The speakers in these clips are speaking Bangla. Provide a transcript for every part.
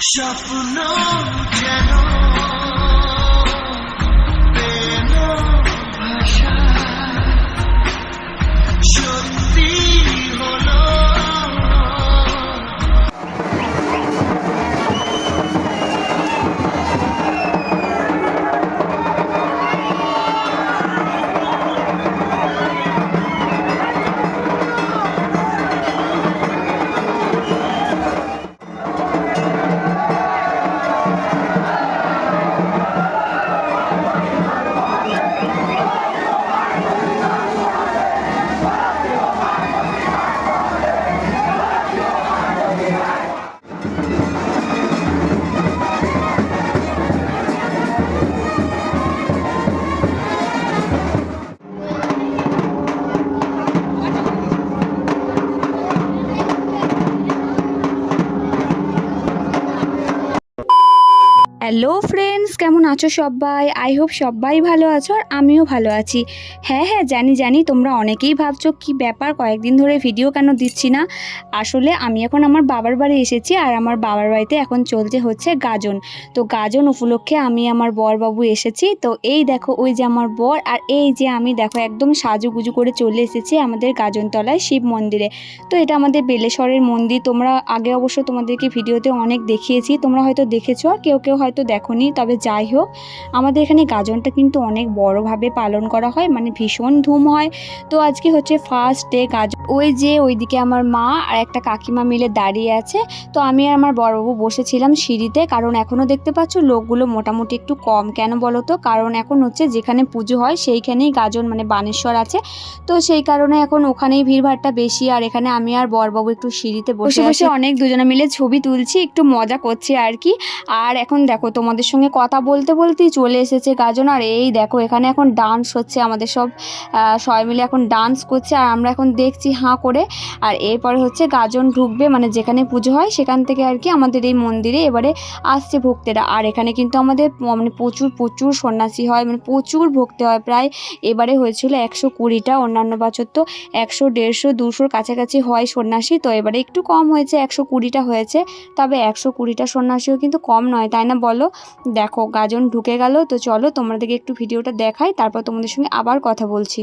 স্বপ্ন যেন Hello friends কেমন আছো সবাই? আই হোপ সবাই ভালো আছো আর আমিও ভালো আছি। হ্যাঁ হ্যাঁ জানি জানি, তোমরা অনেকেই ভাবছ, কি ব্যাপার? কয়েকদিন ধরে ভিডিও কেন দিচ্ছি না? আসলে আমি এখন আমার বাবার বাড়ি এসেছি আর আমার বাবার বাড়িতে এখন চলছে হচ্ছে গাজন। তো গাজন উপলক্ষে আমি আমার বরবাবু এসেছি। তো এই দেখো, ওই যে আমার বর আর এই যে আমি দেখো, একদম সাজুগুজু করে চলে এসেছি আমাদের গাজনতলায় শিব মন্দিরে। তো এটা আমাদের বেলেশ্বরের মন্দির। তোমরা আগে অবশ্য তোমাদেরকে ভিডিওতে অনেক দেখিয়েছি। তোমরা হয়তো দেখেছ আর কেউ কেউ হয়তো দেখোনি তবে যাই হোক আমাদের এখানে গাজনটা কিন্তু অনেক বড়োভাবে পালন করা হয় মানে ভীষণ ধুম হয়। তো আজকে হচ্ছে ফার্স্ট ডে গাজন ওই যে ওইদিকে আমার মা আর একটা কাকিমা মিলে দাঁড়িয়ে আছে তো আমি আর আমার বড়বাবু বসেছিলাম সিঁড়িতে কারণ এখনও দেখতে পাচ্ছ লোকগুলো মোটামুটি একটু কম। কেন বলো তো? কারণ এখন হচ্ছে যেখানে পুজো হয় সেইখানেই গাজন মানে বানেশ্বর আছে। তো সেই কারণে এখন ওখানেই ভিড়ভাড়টা বেশি আর এখানে আমি আর বরবাবু একটু সিঁড়িতে বসে বসে অনেক দুজনে মিলে ছবি তুলছি একটু মজা করছি আর কি। আর এখন দেখো তোমাদের সঙ্গে কথা বলতে বলতেই চলে এসেছে গাজন আর এই দেখো, এখানে এখন ডান্স হচ্ছে, আমাদের সব সবাই মিলে এখন ডান্স করছে। আর আমরা এখন দেখছি হাঁ করে। আর এরপরে হচ্ছে গাজন ঢুকবে মানে যেখানে পুজো হয়, সেখান থেকে আর কি আমাদের এই মন্দিরে এবারে আসছে ভক্তেরা। আর এখানে কিন্তু আমাদের মানে প্রচুর প্রচুর সন্ন্যাসী হয় মানে প্রচুর ভক্তি হয়। প্রায় এবারে হয়েছিল একশো কুড়িটা, অন্যান্য বছর তো একশো দেড়শো, দুশোর কাছাকাছি হয় সন্ন্যাসী। তো এবারে একটু কম হয়েছে, একশো কুড়িটা হয়েছে। তবে একশো কুড়িটা সন্ন্যাসীও কিন্তু কম নয়, তাই না দেখো, গাজন ঢুকে গেল, তো চলো তোমাদেরকে একটু ভিডিওটা দেখাই, তারপর তোমাদের সঙ্গে আবার কথা বলছি।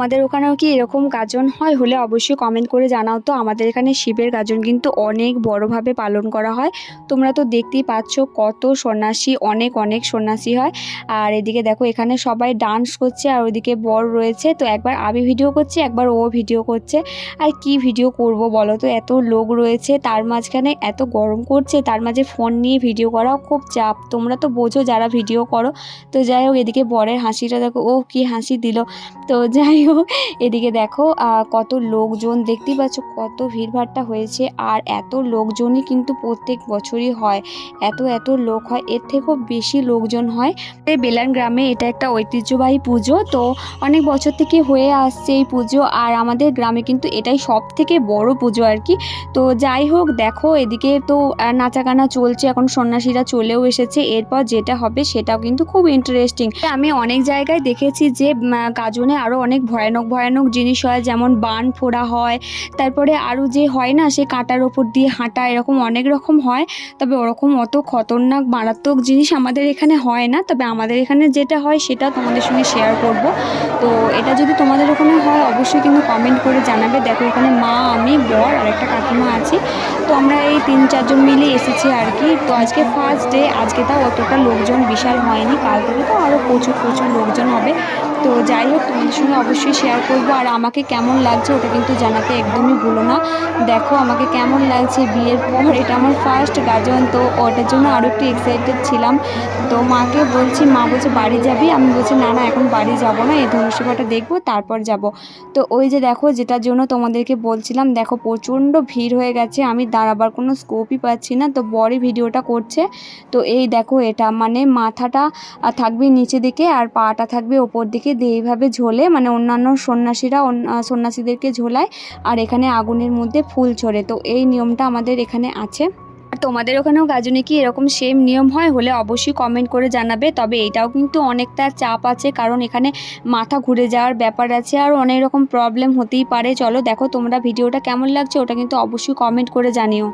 তোমাদের ওখানেও কি এরকম গাজন হয়? হলে অবশ্যই কমেন্ট করে জানাও তো। আমাদের এখানে শিবের গাজন কিন্তু অনেক বড়োভাবে পালন করা হয়। তোমরা তো দেখতেই পাচ্ছ কত সন্ন্যাসী, অনেক অনেক সন্ন্যাসী হয়। আর এদিকে দেখো, এখানে সবাই ডান্স করছে আর ওইদিকে বর রয়েছে। তো একবার আমি ভিডিও করছি, একবার ও ভিডিও করছে। আর কি ভিডিও করব বলো তো? এত লোক রয়েছে, তার মাঝখানে এত গরম করছে, তার মাঝে ফোন নিয়ে ভিডিও করাও খুব চাপ। তোমরা তো বোঝো যারা ভিডিও করো। তো যাই হোক, এদিকে বরের হাসিটা দেখো ও কি হাসি দিল। তো যাই হোক এদিকে দেখো কত লোকজন দেখতেই পাচ্ছ কত ভিড়ভাট্টা হয়েছে আর এত লোকজনই কিন্তু প্রত্যেক বছরই হয়। এত এত লোক হয় এর থেকেও বেশি লোকজন হয়। বেলান গ্রামে এটা একটা ঐতিহ্যবাহী পুজো তো অনেক বছর থেকে হয়ে আসছে এই পুজো আর আমাদের গ্রামে কিন্তু এটাই সব থেকে বড় পুজো আর কি। তো যাই হোক দেখো এদিকে তো আহ, নাচা গানা চলছে এখন সন্ন্যাসীরা চলেও এসেছে এরপর যেটা হবে সেটাও কিন্তু খুব ইন্টারেস্টিং আমি অনেক জায়গায় দেখেছি যে গাজনে আরও অনেক ভয়ানক ভয়ানক জিনিস হয়, যেমন বান ফোড়া হয়। তারপরে আরও যে হয় না, সে কাঁটার ওপর দিয়ে হাঁটা, এরকম অনেক রকম হয়। তবে ওরকম অত খতরনাক, মারাত্মক জিনিস আমাদের এখানে হয় না। তবে আমাদের এখানে যেটা হয়, সেটা তোমাদের সঙ্গে শেয়ার করব। তো এটা যদি তোমাদের ওখানে হয়, অবশ্যই কিন্তু কমেন্ট করে জানাবে। দেখো, এখানে মা, আমি, বর আর একটা কাকিমা আছি। তো আমরা এই তিন, চারজন মিলে এসেছি আর কি। তো আজকে ফার্স্ট ডে আজকে তাও অতটা লোকজন বিশাল হয়নি। কাল থেকে তো আরও প্রচুর প্রচুর লোকজন হবে। তো যাই হোক, তোমাদের সঙ্গে অবশ্যই শেয়ার করব। আর আমাকে কেমন লাগছে ওটা কিন্তু জানাতে একদমই ভুলো না। দেখো, আমাকে কেমন লাগছে বিয়ের পর, এটা আমার ফার্স্ট গাজন। তো ওটার জন্য আরও একটু এক্সাইটেড ছিলাম। তো মাকে বলছি, মা বলছে, বাড়ি যাবি? আমি বলছি, না না, এখন বাড়ি যাব না, এই ধনুষিপাটা দেখব, তারপর যাব। তো ওই যে দেখো, যেটার জন্য তোমাদেরকে বলছিলাম, দেখো, প্রচণ্ড ভিড় হয়ে গেছে। আমি দাঁড়াবার কোনো স্কোপই পাচ্ছি না, তো বড়ই ভিডিওটা করছে। তো এই দেখো, এটা মানে মাথাটা থাকবে নিচে দিকে, আর পাটা থাকবে ওপর দিকে। দিয়ে এইভাবে ঝোলে মানে অন্যান্য সন্ন্যাসীরা সন্ন্যাসীদেরকে ঝোলায় আর এখানে আগুনের মধ্যে ফুল ছড়ে। তো এই নিয়মটা আমাদের এখানে আছে। তোমাদের ওখানেও গাজনে কি এরকম সেম নিয়ম হয়? হলে অবশ্যই কমেন্ট করে জানাবে। তবে এটাও কিন্তু অনেকটা চাপ আছে, কারণ এখানে মাথা ঘুরে যাওয়ার ব্যাপার আছে আর অনেক রকম প্রবলেম হতেই পারে। চলো দেখো তোমরা ভিডিওটা কেমন লাগছে? ওটা কিন্তু অবশ্যই কমেন্ট করে জানিও।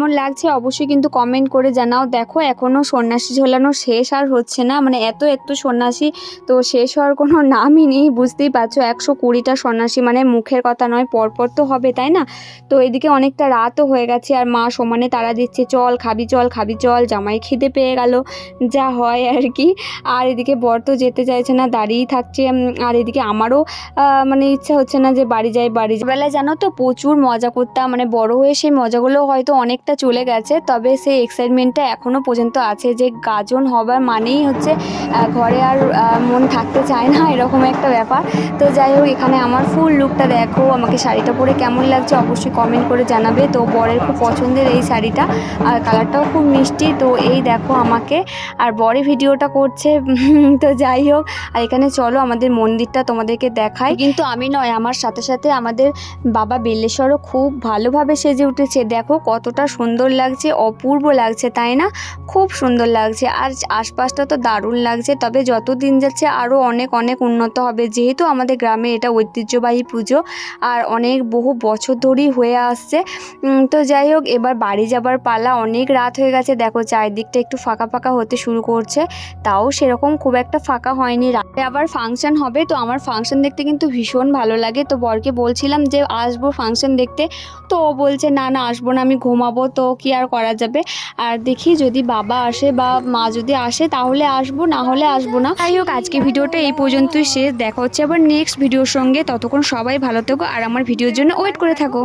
কেমন লাগছে অবশ্যই কিন্তু কমেন্ট করে জানাও। দেখো এখনও সন্ন্যাসী ঝোলানো শেষ আর হচ্ছে না মানে এত এত সন্ন্যাসী তো শেষ হওয়ার কোনো নামই নেই, বুঝতেই পারছ। একশো কুড়িটা সন্ন্যাসী মানে মুখের কথা নয়, পরপর তো হবে, তাই না? তো এদিকে অনেকটা রাতও হয়ে গেছে আর মা সমানে তারা দিচ্ছে, চল খাবি চল খাবি, চল। জামাই খিদে পেয়ে গেল, যা হয় আর কি। আর এদিকে বর তো যেতে চাইছে না, দাঁড়িয়েই থাকছে। আর এদিকে আমারও মানে ইচ্ছা হচ্ছে না যে বাড়ি যাই, বাড়ি বেলায় জানো তো প্রচুর মজা করতাম মানে বড় হয়ে সেই মজাগুলো হয়তো অনেকটা চলে গেছে, তবে সেই এক্সাইটমেন্টটা এখনও পর্যন্ত আছে যে গাজন হবার মানেই হচ্ছে ঘরে আর মন থাকতে চায় না, এরকম একটা ব্যাপার। তো যাই হোক, এখানে আমার ফুল লুকটা দেখো, আমাকে শাড়িটা পরে কেমন লাগছে অবশ্যই কমেন্ট করে জানাবে। তো বরের খুব পছন্দের এই শাড়িটা, আর কালারটাও খুব মিষ্টি, তো এই দেখো আমাকে। আর বরে ভিডিওটা করছে, তো যাই হোক, আর এখানে চলো আমাদের মন্দিরটা তোমাদেরকে দেখাই। কিন্তু আমি নয়, আমার সাথে সাথে আমাদের বাবা বেলেশ্বরও খুব ভালোভাবে সেজে উঠেছে। দেখো কতটা সুন্দর লাগছে, অপূর্ব লাগছে, তাই না? খুব সুন্দর লাগছে। আর আশপাশটা তো দারুণ লাগছে। তবে যত দিন যাচ্ছে আরও অনেক অনেক উন্নত হবে। যেহেতু আমাদের গ্রামে এটা ঐতিহ্যবাহী পুজো, আর অনেক বহু বছর ধরেই হয়ে আসছে। তো যাই হোক, এবার বাড়ি যাবার পালা অনেক রাত হয়ে গেছে। দেখো, চারিদিকটা একটু ফাঁকা ফাঁকা হতে শুরু করছে। তাও সেরকম খুব একটা ফাঁকা হয়নি। রাতে আবার ফাংশন হবে, তো আমার ফাংশন দেখতে কিন্তু ভীষণ ভালো লাগে। তো বরকে বলছিলাম যে, আসব ফাংশন দেখতে? তো ও বলছে, না না, আসব না, আমি ঘুমাবো তো কি আর করা যাবে? আর দেখি যদি বাবা আসে বা মা যদি আসে তাহলে আসব, না হলে আসব না। যাই হোক, আজকে ভিডিওটা এই পর্যন্তই শেষ। দেখা হচ্ছে আবার নেক্সট ভিডিওর সঙ্গে। ততক্ষণ সবাই ভালো থেকো আর আমার ভিডিওর জন্য ওয়েট করে থাকো।